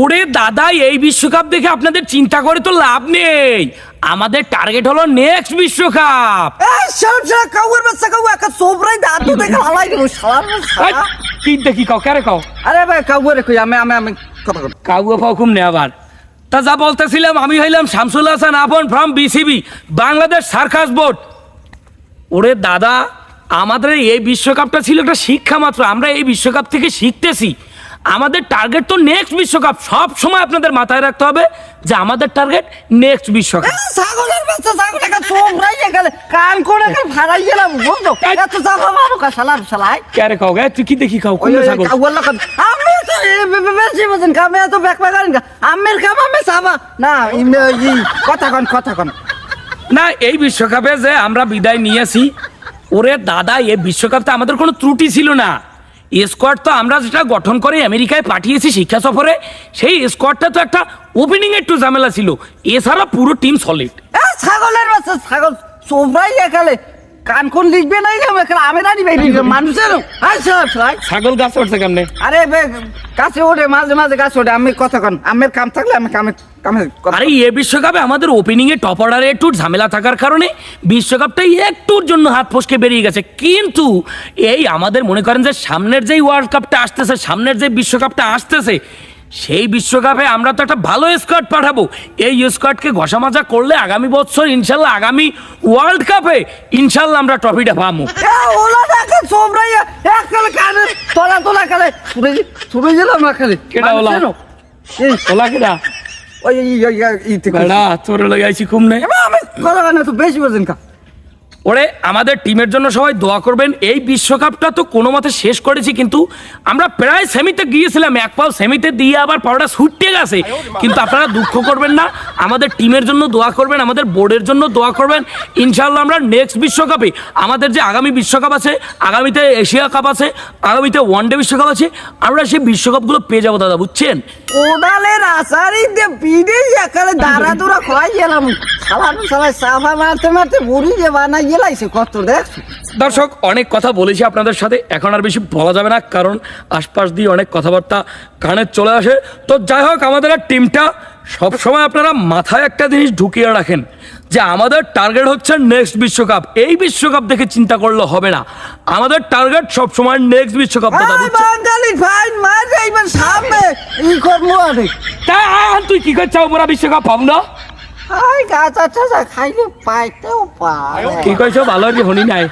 ওরে দাদা এই বিশ্বকাপ দেখে আপনাদের চিন্তা করে তো লাভ নেই। আমাদের টার্গেট হলো নেক্সট বিশ্বকাপ। কাউ কি দেখি কাও কারে কাও? আরে ভাই কাউয়ের কই? আমি আমি কাউকে ফাউকুম নে আবার তা যা বলতেছিলাম আমি হইলাম Shamsul Hasan Apon from BCB Bangladesh circus board. ওরে দাদা আমাদের এই বিশ্বকাপটা ছিল একটা শিক্ষা মাত্র আমরা এই বিশ্বকাপ থেকে শিখতেছি। আমাদের টার্গেট তো নেক্সট বিশ্বকাপ। সব সময় আপনাদের মাথায় রাখতে হবে যে আমাদের টার্গেট নেক্সট বিশ্বকাপ। ছাগলের বাচ্চা ছাগল একা সোবরাই গেলে কান করে একা ফাড়াই গেলাম বুঝছ এত চাপা মারো কা শালা শালাই ক্যারে খাও গে তুই কি দেখি খাও কোন ছাগল? কাউয়ের লাগা আমি তো বেশি বুঝেন কামে এত ব্যাক করেন। আমের কাম আমি চাবা না ই কথা কন কথা কন। না এই বিশ্বকাপে যে আমরা বিদায় নিয়েছি ওরে দাদা এই বিশ্বকাপে আমাদের কোনো ত্রুটি ছিল না। স্কোয়াড তো আমরা যেটা গঠন করে আমেরিকায় পাঠিয়েছি শিক্ষা সফরে, সেই স্কোয়াডটা তো একটা ওপেনিং একটু ঝামেলা ছিল। এছাড়া পুরো টিম সলিড ছাগলের বাচ্চা, ছাগল, সবাই গেলে কান কোন লিখবে নাই আমি রানি ভাই মানুষের শালাই ছাগল গাছ উঠছে কেমনে? আরে বে কাছে ওঠে মাঝে মাঝে কাছে ওঠে। আমি কথা কন আমের কাম থাকলে আমি কামে কামে আরে এ বিশ্বকাপে আমাদের ওপেনিং এ টপ অর্ডারে একটু ঝামেলা থাকার কারণে বিশ্বকাপটা একটুর জন্য হাত ফসকে বেরিয়ে গেছে। কিন্তু এই আমাদের মনে করেন যে সামনের যেই ওয়ার্ল্ড কাপটা আসতেছে সামনের যে বিশ্বকাপটা আসতেছে সেই বিশ্বকাপে আমরা তো একটা ভালো স্কোয়াড পাঠাবো এই স্কোয়াডকে ঘষা মাজা করলে আগামী বছর ইনশাল্লাহ আগামী ওয়ার্ল্ড কাপে ইনশাল্লাহ আমরা ট্রফিটা পাবো তোলা তোলা গেলাম না খালি ওলা? ওলা ওই বেড়া তোর লাগাইছি খুব নেই আমি কথা তো বেশি বোঝেন কা ওরে, আমাদের টিমের জন্য সবাই দোয়া করবেন। এই বিশ্বকাপটা তো কোনো মতে শেষ করেছি, কিন্তু আমরা প্রায় সেমিতে গিয়েছিলাম। এক পাও সেমিতে দিয়ে আবার পাওয়াটা ছুটতে গেছে। কিন্তু আপনারা দুঃখ করবেন না, আমাদের টিমের জন্য দোয়া করবেন, আমাদের বোর্ডের জন্য দোয়া করবেন। ইনশাল্লাহ আমরা নেক্সট বিশ্বকাপে, আমাদের যে আগামী বিশ্বকাপ আছে, আগামীতে এশিয়া কাপ আছে, আগামীতে ওয়ানডে বিশ্বকাপ আছে, আমরা সেই বিশ্বকাপগুলো পেয়ে যাব দাদা, বুঝছেন? কোদালের দিয়ে পিড়ে একালে দাঁড়া দূরা খোয়াই গেলাম। সালাম সালাই সাফা মারতে মারতে বুড়ি যে বানাই গেলাইছে কত দেখ। দর্শক অনেক কথা বলেছি আপনাদের সাথে এখন আর বেশি বলা যাবে না কারণ আশপাশ দিয়ে অনেক কথাবার্তা কানে চলে আসে। তো যাই হোক আমাদের আর টিমটা সবসময় আপনারা মাথায় একটা জিনিস ঢুকিয়ে রাখেন যে আমাদের টার্গেট হচ্ছে নেক্সট বিশ্বকাপ। এই বিশ্বকাপ দেখে চিন্তা করলে হবে না। আমাদের টার্গেট সবসময় নেক্সট বিশ্বকাপ তাই কি করছ আমরা বিশ্বকাপ পাব না আই গাছ খাইলে পাইতেও পারে। কি কইছো ভালো কি হনি নাই?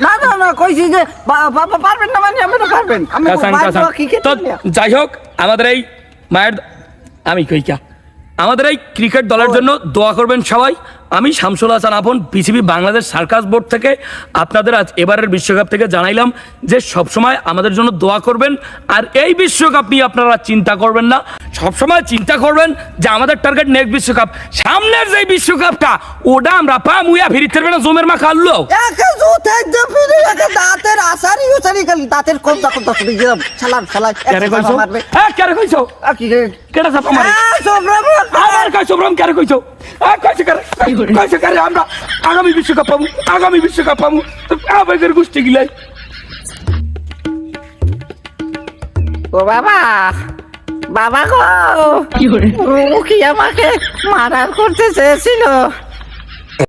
না না না কইছি যে বা- বাবা পারবেন না মানে আমি তো পারবেন আমি কাসান বাইর কাসান হওয়া ক্রিকেট তো প্লেয়ার। যাই হোক আমাদের এই মায়ের আমি কইকা আমাদের এই ক্রিকেট দলের জন্য দোয়া করবেন সবাই। আমি শামসুল হাসান আপন পিসিবি বাংলাদেশ সার্কাস বোর্ড থেকে আপনাদের আজ এবারের বিশ্বকাপ থেকে জানাইলাম যে সবসময় আমাদের জন্য দোয়া করবেন। আর এই বিশ্বকাপ নিয়ে আপনারা চিন্তা করবেন না। সবসময় চিন্তা করবেন যে আমাদের টার্গেট নেক্সট বিশ্বকাপ। সামনের যে বিশ্বকাপটা ওটা আমরা পা মুয়া ফিরিতে পারবে না জমের মা খাল্লো একে জুতে দপিরে একে দাঁতের আসারি উসারি খালি দাঁতের কম দাঁত দাঁত গেলাম সালাম সালাই কেরে কইছো? হ্যাঁ কেরে কইছো? আর কি কেটা চাপা মারে আ সোব্রাম আবার কই সুব্রম কারে কইছো? আ কইছে কারে? কইছে কারে? আমরা আগামী বিশ্বকাপ পাবো আগামী বিশ্বকাপ পাবো। তো আবেগের গোষ্ঠী গিলাই। ও বাবা! বাবা গো! কি আমাকে মারার করতে চেয়েছিল?